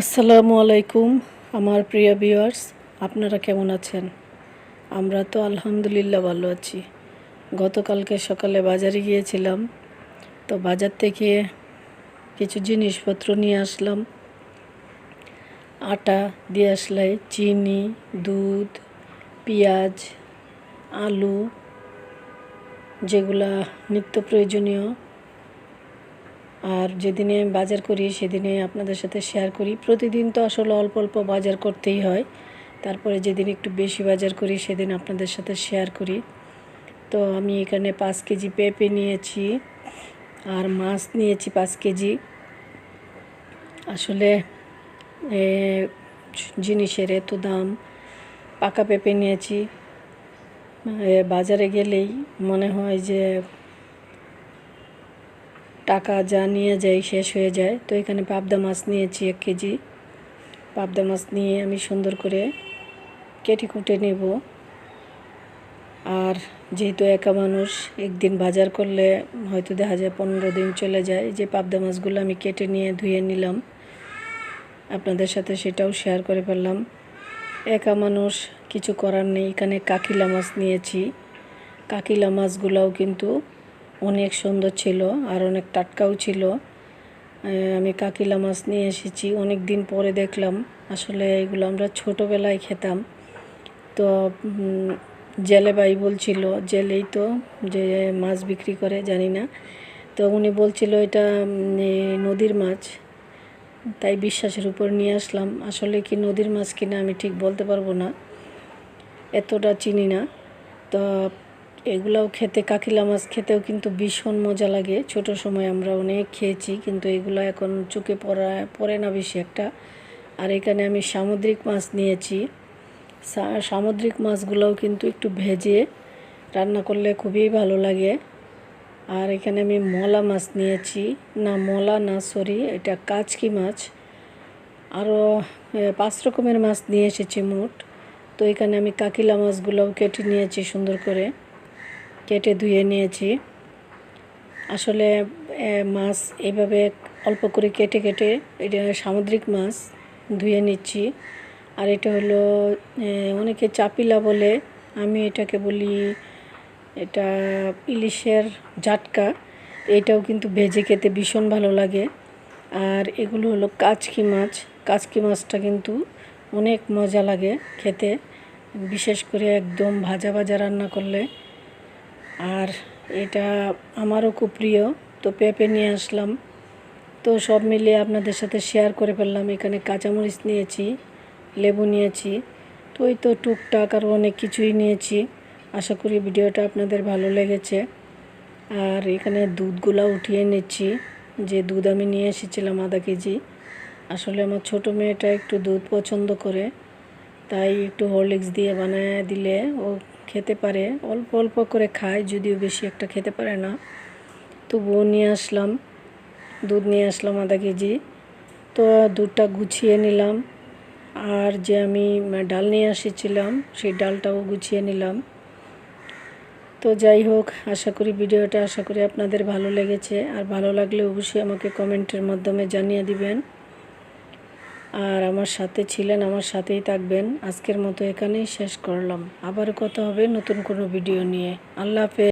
আসসালামু আলাইকুম, আমার প্রিয় ভিউয়ার্স আপনারা কেমন আছেন? আমরা তো আলহামদুলিল্লাহ ভালো আছি। গতকালকে সকালে বাজারে গিয়েছিলাম, তো বাজার থেকে কিছু জিনিসপত্র নিয়ে আসলাম। আটা দিয়ে আসলাই চিনি, দুধ, পেঁয়াজ, আলু, যেগুলা নিত্য প্রয়োজনীয়। আর যেদিনে বাজার করি, সেদিনে আপনাদের সাথে শেয়ার করি। প্রতিদিন তো আসলে অল্প অল্প বাজার করতেই হয়। তারপরে যেদিন একটু বেশি বাজার করি, সেদিন আপনাদের সাথে শেয়ার করি। তো আমি এখানে পাঁচ কেজি পেঁপে নিয়েছি আর মাছ নিয়েছি পাঁচ কেজি। আসলে জিনিসের এত দাম। পাকা পেঁপে নিয়েছি। বাজারে গেলেই মনে হয় যে টাকা যা নিয়ে যাই শেষ হয়ে যায়। তো এখানে পাবদা মাছ নিয়েছি এক কেজি। পাবদা মাছ নিয়ে আমি সুন্দর করে কেটে কুটে নেব। আর যেহেতু একা মানুষ, একদিন বাজার করলে হয়তো দেখা যায় পনেরো দিন চলে যায়। যে পাবদা মাছগুলো আমি কেটে নিয়ে ধুয়ে নিলাম, আপনাদের সাথে সেটাও শেয়ার করে ফেললাম। একা মানুষ কিছু করার নেই। এখানে কাকিলা মাছ নিয়েছি। কাকিলা মাছগুলোও কিন্তু অনেক সুন্দর ছিল আর অনেক টাটকাও ছিল। আমি কাকিলা মাছ নিয়ে এসেছি অনেক দিন পরে দেখলাম। আসলে এগুলো আমরা ছোটোবেলায় খেতাম। তো জেলে ভাই বলছিল, জেলেই তো যে মাছ বিক্রি করে, জানি না। তো উনি বলছিল, এটা নদীর মাছ। তাই বিশ্বাসের উপর নিয়ে আসলাম। আসলে কি নদীর মাছ কিনা আমি ঠিক বলতে পারব না, এতটা চিনি না। তো এগুলাও খেতে, কাকিলা মাছ খেতেও কিন্তু ভীষণ মজা লাগে। ছোট সময় আমরা অনেক খেয়েছি, কিন্তু এগুলো এখন চোখে পড়া, পড়ে না বেশি একটা। আর এখানে আমি সামুদ্রিক মাছ নিয়েছি। সামুদ্রিক মাছগুলোও কিন্তু একটু ভেজে রান্না করলে খুবই ভালো লাগে। আর এখানে আমি মলা মাছ নিয়েছি। না, মলা না, সরি, এটা কাচকি মাছ। আরও পাঁচ রকমের মাছ নিয়ে এসেছি মোট। তো এখানে আমি কাকিলা মাছগুলোও কেটে নিয়েছি সুন্দর করে। কেটে ধুয়ে নিয়েছি। আসলে মাছ এভাবে অল্প করে কেটে কেটে, এটা সামুদ্রিক মাছ, ধুয়ে নিচ্ছি। আর এটা হলো অনেকে চাপিলা বলে, আমি এটাকে বলি, এটা ইলিশের জাটকা। এটাও কিন্তু ভেজে খেতে ভীষণ ভালো লাগে। আর এগুলো হলো কাচকি মাছ। কাচকি মাছটা কিন্তু অনেক মজা লাগে খেতে। বিশেষ করে একদম ভাজা ভাজা রান্না করলে আর এটা আমারও খুব প্রিয়। তো পেঁপে নিয়ে আসলাম। তো সব মিলিয়ে আপনাদের সাথে শেয়ার করে ফেললাম। এখানে কাঁচামরিচ নিয়েছি, লেবু নিয়েছি, তো ওই তো টুকটাক আরও অনেক কিছুই নিয়েছি। আশা করি ভিডিওটা আপনাদের ভালো লেগেছে। আর এখানে দুধগুলা উঠিয়ে নিচ্ছি। যে দুধ আমি নিয়ে এসেছিলাম আধা কেজি। আসলে আমার ছোটো মেয়েটা একটু দুধ পছন্দ করে। তাই একটু হরলিক্স দিয়ে বানায় দিলে ও খেতে পারে। অল্প অল্প করে খায় যদিও বেশি একটা খেতে পারে না। তবুও নিয়ে আসলাম। দুধ নিয়ে আসলাম, আধা কেজি। তো দুধটা গুছিয়ে নিলাম। আর যে আমি ডাল নিয়ে এসেছিলাম, সেই ডালটাও গুছিয়ে নিলাম। তো যাই হোক, আশা করি ভিডিওটা, আশা করি আপনাদের ভালো লেগেছে। আর ভালো লাগলে অবশ্যই আমাকে কমেন্টের মাধ্যমে জানিয়ে দিবেন। আর আমার সাথে ছিলেন, আমার সাথেই থাকবেন। আজকের মতো এখানেই শেষ করলাম। আবার কথা হবে নতুন কোনো ভিডিও নিয়ে। আল্লাহ হাফেজ।